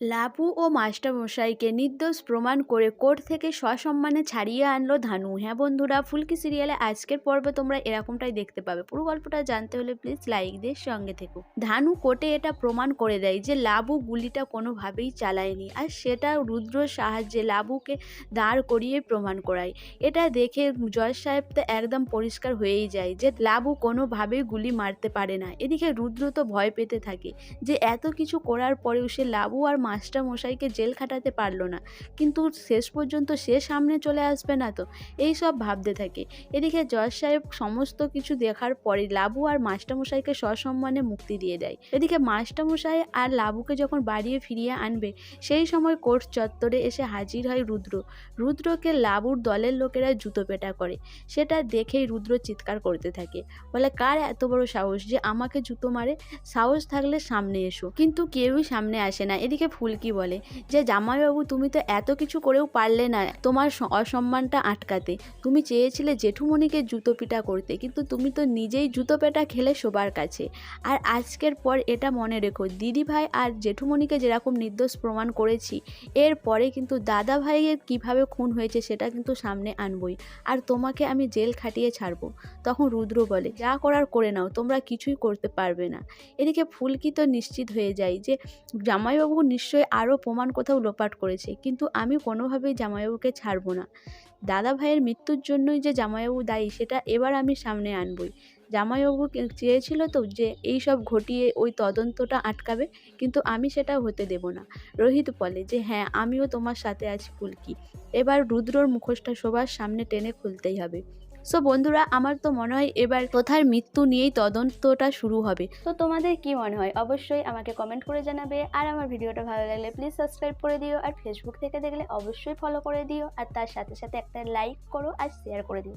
লাবু ও মাস্টারমশাইকে নির্দোষ প্রমাণ করে কোর্ট থেকে সসম্মানে ছাড়িয়ে আনলো ধানু। হ্যাঁ বন্ধুরা, ফুলকি সিরিয়ালে আজকের পর্বে তোমরা এরকমটাই দেখতে পাবে। পুরো গল্পটা জানতে হলে প্লিজ লাইক দিয়ে সঙ্গে থেকো। ধানু কোর্টে এটা প্রমাণ করে দেয় যে লাবু গুলিটা কোনোভাবেই চালায়নি আর সেটা রুদ্রর সাহায্যে লাবুকে দাঁড় করিয়ে প্রমাণ করায়। এটা দেখে জজ সাহেব তো একদম পরিষ্কার হয়েই যায় যে লাবু কোনোভাবেই গুলি মারতে পারে না। এদিকে রুদ্র তো ভয় পেতে থাকে যে এত কিছু করার পরেও সে লাবু আর মাস্টার মশাইকে জেল খাটাতে পারল না। কিন্তু শেষ পর্যন্ত সে সামনে চলে আসবে না তো? এই সব ভাবতে থাকে। এদিকে জজ সাহেব সমস্ত কিছু দেখার পরে লাবু আর মাস্টারমশাইকে সসম্মানে মুক্তি দিয়ে দেয়। এদিকে মাস্টারমশাই আর লাবুকে যখন বাড়িয়ে ফিরিয়ে আনবে, সেই সময় কোর্ট চত্বরে এসে হাজির হয় রুদ্র। রুদ্রকে লাবুর দলের লোকেরা জুতো পেটা করে। সেটা দেখেই রুদ্র চিৎকার করতে থাকে। বলে, কার এত বড় সাহস যে আমাকে জুতো মারে? সাহস থাকলে সামনে এসো। কিন্তু কেউই সামনে আসে না। এদিকে ফুলকি বলে? যে জামাইবাবু, তুমি তো এত কিছু করেও পারলে না তোমার অসম্মানটা আটকাতে। তুমি চেয়েছিলে জেঠুমণিকে জুতো পিটা করতে, কিন্তু তুমি তো নিজেই জুতো পেটা খেলে সবার কাছে। আর আজকের পর এটা মনে রেখো দিদি ভাই আর জেঠুমণিকে যেরকম নির্দোষ প্রমাণ করেছি, এর পরে কিন্তু দাদা ভাইয়ের কীভাবে খুন হয়েছে সেটা কিন্তু সামনে আনবই। আর তোমাকে আমি জেল খাটিয়ে ছাড়বো, তখন রুদ্র বলে, যা করার করে নাও, তোমরা কিছুই করতে পারবে না। এদিকে ফুলকি তো নিশ্চিত হয়ে যায় যে জামাইবাবু নিশ্চয়ই আরও প্রমাণ কোথাও লোপাট করেছে, কিন্তু আমি কোনোভাবেই জামাইবাবুকে ছাড়বো না। দাদা ভাইয়ের মৃত্যুর জন্যই যে জামাইবাবু দায়ী, সেটা এবার আমি সামনে আনবই। জামাইবাবু চেয়েছিল তো যে এই সব ঘটিয়ে ওই তদন্তটা আটকাবে, কিন্তু আমি সেটা হতে দেব না। রোহিত বলে যে হ্যাঁ আমিও তোমার সাথে আছি ফুলকি এবার রুদ্রর মুখোশটা সবার সামনে টেনে খুলতেই হবে। সো বন্ধুরা, আমার তো মনে হয় এবার প্রথার মৃত্যু নিয়েই তদন্তটা শুরু হবে। তো তোমাদের কি মনে হয়? অবশ্যই আমাকে কমেন্ট করে জানাবে। আর আমার ভিডিওটা ভালো লাগলে প্লিজ সাবস্ক্রাইব করে দিও। আর ফেসবুক থেকে দেখলে অবশ্যই ফলো করে দিও। আর তার সাথে সাথে একটা লাইক করো আর শেয়ার করে দিও।